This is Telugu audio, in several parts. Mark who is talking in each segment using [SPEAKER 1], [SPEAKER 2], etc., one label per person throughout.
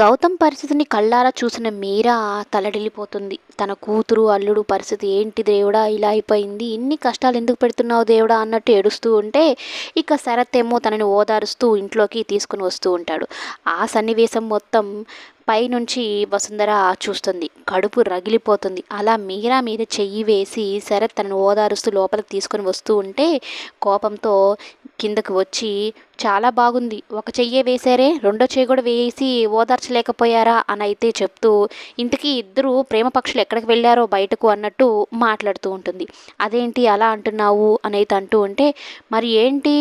[SPEAKER 1] గౌతమ్ పరిస్థితిని కళ్ళారా చూసిన మీరా తలడిల్లిపోతుంది. తన కూతురు అల్లుడు పరిస్థితి ఏంటి దేవుడా ఇలా అయిపోయింది. ఇన్ని కష్టాలు ఎందుకు పెడుతున్నావు దేవుడా అన్నట్టు ఏడుస్తూ ఉంటే ఇక శరత్ ఏమో తనని ఓదారుస్తూ ఇంట్లోకి తీసుకుని వస్తూ ఉంటాడు. ఆ సన్నివేశం మొత్తం పైనుంచి వసుంధర చూస్తుంది. కడుపు రగిలిపోతుంది. అలా మీరా మీద చెయ్యి వేసి శరత్ తనను ఓదారుస్తూ లోపలికి తీసుకొని వస్తూ ఉంటే కోపంతో కిందకు వచ్చి చాలా బాగుంది. ఒక చెయ్యే వేశారే? రెండో చెయ్యి కూడా వేసి ఓదార్చలేకపోయారా? అని అయితే చెప్తూ ఇంతకీ ఇద్దరు ప్రేమ పక్షులు ఎక్కడికి వెళ్ళారో బయటకు అన్నట్టు మాట్లాడుతూ ఉంటుంది. అదేంటి అలా అంటున్నావు? అని అయితే అంటూ ఉంటే మరి ఏంటి?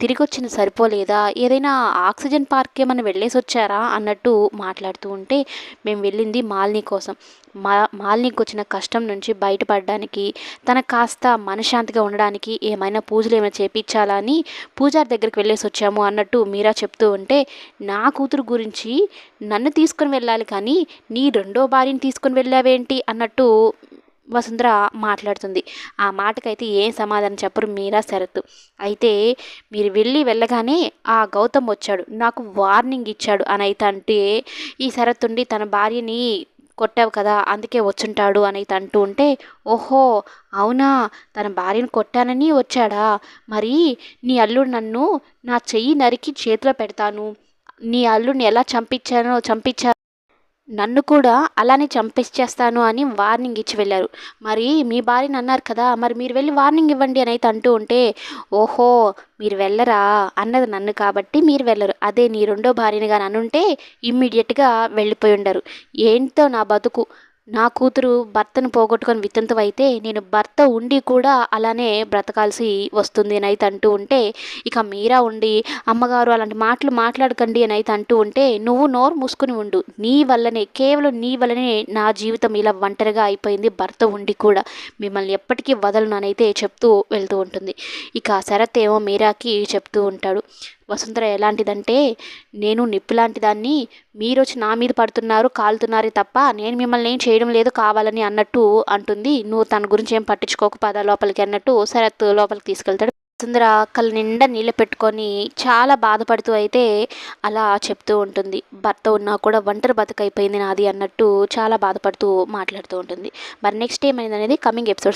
[SPEAKER 1] తిరిగి వచ్చిన సరిపోలేదా? ఏదైనా ఆక్సిజన్ పార్క్ ఏమైనా వెళ్ళేసి వచ్చారా అన్నట్టు మాట్లాడుతూ ఉంటే మేము వెళ్ళింది మాలిని కోసం. మా మాలినికి వచ్చిన కష్టం నుంచి బయటపడడానికి తన కాస్త మనశ్శాంతిగా ఉండడానికి ఏమైనా పూజలు ఏమైనా చేపించాలా అని పూజారి దగ్గరికి వెళ్ళేసి వచ్చాము అన్నట్టు మీరా చెప్తూ ఉంటే నా కూతురు గురించి నన్ను తీసుకొని వెళ్ళాలి కానీ నీ రెండో భార్యని తీసుకొని వెళ్ళావేంటి? అన్నట్టు వసుంధర మాట్లాడుతుంది. ఆ మాటకైతే ఏం సమాధానం చెప్పరు మీరా శరత్. అయితే మీరు వెళ్ళి వెళ్ళగానే ఆ గౌతమ్ వచ్చాడు. నాకు వార్నింగ్ ఇచ్చాడు అని అయితే అంటే ఈ శరత్ ఉండి తన భార్యని కొట్టావు కదా అందుకే వచ్చుంటాడు అని అయితే అంటూ ఉంటే ఓహో అవునా? తన భార్యను కొట్టానని వచ్చాడా? మరి నీ అల్లుడు నన్ను నా చెయ్యి నరికి చేతిలో పెడతాను. నీ అల్లుడిని ఎలా చంపించానో చంపించా నన్ను కూడా అలానే చంపేసేస్తాను అని వార్నింగ్ ఇచ్చి వెళ్ళారు. మరి మీ భార్యని అన్నారు కదా మరి మీరు వెళ్ళి వార్నింగ్ ఇవ్వండి అని అయితే అంటూ ఉంటే ఓహో మీరు వెళ్ళరా అన్నది నన్ను కాబట్టి మీరు వెళ్ళరు. అదే నీ రెండో భార్యని కానీ అనుంటే ఇమ్మీడియట్గా వెళ్ళిపోయి ఉండరు. ఏంటో నా బతుకు? నా కూతురు భర్తను పోగొట్టుకొని వితంతువు అయితే నేను భర్త ఉండి కూడా అలానే బ్రతకాల్సి వస్తుంది అని అయితే అంటూ ఉంటే ఇక మీరా ఉండి అమ్మగారు అలాంటి మాటలు మాట్లాడకండి అని అయితే అంటూ ఉంటే నువ్వు నోరు మూసుకుని ఉండు. నీ వల్లనే కేవలం నీ వల్లనే నా జీవితం ఇలా ఒంటరిగా అయిపోయింది భర్త ఉండి కూడా. మిమ్మల్ని ఎప్పటికీ వదలను అని అయితే చెప్తూ వెళ్తూ ఉంటుంది. ఇక శరత్ ఏమో మీరాకి చెప్తూ ఉంటాడు. వసుంధర ఎలాంటిదంటే నేను నిప్పు లాంటి దాన్ని మీరు వచ్చి నా మీద పడుతున్నారు కాలుతున్నారే తప్ప నేను మిమ్మల్ని ఏం చేయడం లేదు కావాలని అన్నట్టు అంటుంది. నువ్వు తన గురించి ఏం పట్టించుకోక పద లోపలికి అన్నట్టు శరత్ లోపలికి తీసుకెళ్తాడు. వసుంధర కళ్ళ నిండా నీళ్ళు పెట్టుకొని చాలా బాధపడుతూ అయితే అలా చెప్తూ ఉంటుంది. భర్త ఉన్నా కూడా ఒంటరి బతుకైపోయింది నాది అన్నట్టు చాలా బాధపడుతూ మాట్లాడుతూ ఉంటుంది. మరి నెక్స్ట్ ఏమైంది అనేది కమింగ్ ఎపిసోడ్స్